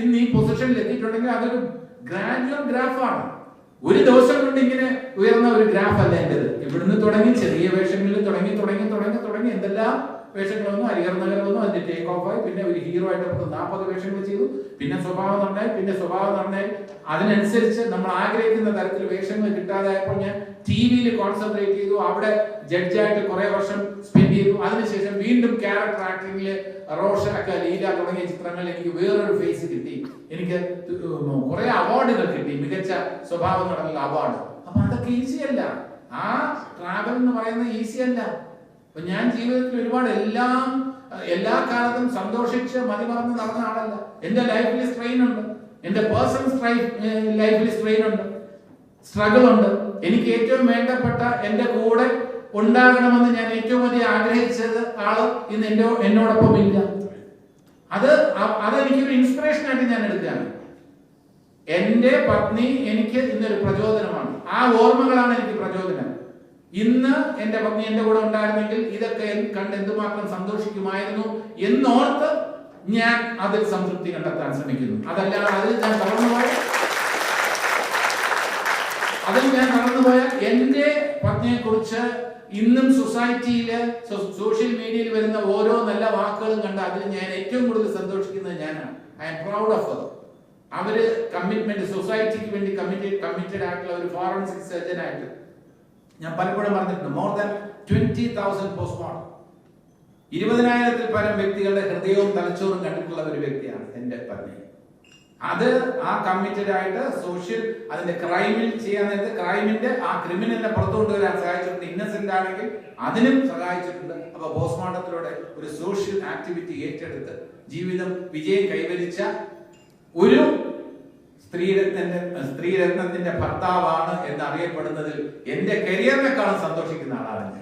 ഇന്ന് ഈ പൊസിഷനിൽ എത്തിയിട്ടുണ്ടെങ്കിൽ അതൊരു ഗ്രാജുവൽ ഗ്രാഫാണ് ഒരു ദിവസം കൊണ്ട് ഇങ്ങനെ ഉയർന്ന ഒരു ഗ്രാഫ് അല്ല എന്റേത്? ഇവിടുന്ന് തുടങ്ങി ചെറിയ വേഷങ്ങളിൽ തുടങ്ങി തുടങ്ങി തുടങ്ങി തുടങ്ങി. എന്തെല്ലാം വേഷങ്ങളൊന്നും ഹരിഹർ നഗരമൊന്നും അതിന്റെ ടേക്ക് ഓഫ് ആയി. പിന്നെ ഒരു ഹീറോ ആയിട്ട് നമുക്ക് നാൽപ്പത് വേഷങ്ങൾ ചെയ്തു. പിന്നെ സ്വഭാവം നടന്നായി പിന്നെ സ്വഭാവം നടന്നായി അതിനനുസരിച്ച് നമ്മൾ ആഗ്രഹിക്കുന്ന തരത്തിൽ വേഷങ്ങൾ കിട്ടാതായപ്പോൾ ഞാൻ ടി വിയിൽ കോൺസെൻട്രേറ്റ് ചെയ്തു. അവിടെ ജഡ്ജായിട്ട് കുറെ വർഷം സ്പെൻഡ് ചെയ്തു. അതിനുശേഷം വീണ്ടും ക്യാരക്ടർ ആക്ടിങ്ങിൽ റോഷനൊക്കെ ലീല തുടങ്ങിയ ചിത്രങ്ങളിൽ എനിക്ക് വേറൊരു ഫേസ് കിട്ടി. എനിക്ക് കുറെ അവാർഡുകൾ കിട്ടി. മികച്ച സ്വഭാവം നടനുള്ള അവാർഡ് അപ്പൊ അതൊക്കെ ഈസിയല്ല ആ ട്രാവൽ എന്ന് പറയുന്നത് ഈസി അല്ല. അപ്പൊ ഞാൻ ജീവിതത്തിൽ ഒരുപാട് എല്ലാം എല്ലാ കാലത്തും സന്തോഷിച്ച് മതിമറന്ന് നടന്ന ആളല്ല. എന്റെ ലൈഫിൽ സ്ട്രെയിൻ ഉണ്ട്. എന്റെ പേഴ്സണൽ ലൈഫിൽ സ്ട്രെയിൻ ഉണ്ട്. സ്ട്രഗിൾ ഉണ്ട്. എനിക്ക് ഏറ്റവും വേണ്ടപ്പെട്ട എന്റെ കൂടെ ഉണ്ടാകണമെന്ന് ഞാൻ ഏറ്റവും അധികം ആഗ്രഹിച്ചത് ആൾ ഇന്ന് എന്റെ എന്നോടൊപ്പം ഇല്ല. അത് അതെനിക്കൊരു ഇൻസ്പിറേഷൻ ആയിട്ട് ഞാൻ എടുക്കുകയാണ്. എന്റെ പത്നി എനിക്ക് ഇന്നൊരു പ്രചോദനമാണ്. ആ പ്രചോദനം ഇന്ന് എന്റെ പത്നി എന്റെ കൂടെ ഉണ്ടായിരുന്നെങ്കിൽ ഇതൊക്കെ കണ്ട് എന്തുമാത്രം സന്തോഷിക്കുമായിരുന്നു എന്നോർത്ത് ഞാൻ അതിൽ സംതൃപ്തി കണ്ടെത്താൻ ശ്രമിക്കുന്നു. അതല്ലാതെ അതിൽ ഞാൻ തളർന്നുപോയ അതിൽ ഞാൻ കടന്നുപോയാൽ എന്റെ പത്നിയെ കുറിച്ച് ഇന്നും സൊസൈറ്റിയിൽ സോഷ്യൽ മീഡിയയിൽ വരുന്ന ഓരോ നല്ല വാക്കുകളും കണ്ട് അതിൽ ഞാൻ ഏറ്റവും കൂടുതൽ സന്തോഷിക്കുന്നത് ഞാനാണ്. I am proud of our commitment സൊസൈറ്റിക്ക് വേണ്ടി കമ്മിറ്റഡ് കമ്മിറ്റഡ് ആയിട്ടുള്ള ഒരു ഫോറൻസിക് സർജൻ ആയിട്ട് ഞാൻ പലപ്പോഴും പറഞ്ഞിട്ടുണ്ട് more than twenty thousand postmortem ഇരുപതിനായിരത്തിൽ പരം വ്യക്തികളുടെ ഹൃദയവും തലച്ചോറും കണ്ടിട്ടുള്ള ഒരു വ്യക്തിയാണ് എന്റെ പത്നി. അത് ആ കമ്മിറ്റഡ് ആയിട്ട് സോഷ്യൽ അതിന്റെ ക്രൈമിൽ ചെയ്യാൻ നേരത്തെ ക്രൈമിന്റെ ആ ക്രിമിനലിനെ പുറത്തു കൊണ്ടുവരാൻ സഹായിച്ചിട്ടുണ്ട് ഇന്നസെന്റ് ആണെങ്കിൽ അതിനും സഹായിച്ചിട്ടുണ്ട്. അപ്പൊ പോസ്റ്റ്മോർട്ടത്തിലൂടെ ഒരു സോഷ്യൽ ആക്ടിവിറ്റി ഏറ്റെടുത്ത് ജീവിതം വിജയം കൈവരിച്ച ഒരു സ്ത്രീരത്നന്റെ സ്ത്രീരത്നത്തിന്റെ ഭർത്താവാണ് എന്ന് അറിയപ്പെടുന്നതിൽ എന്റെ കരിയറിനെക്കാളും സന്തോഷിക്കുന്ന ആളാണ് ഞാൻ.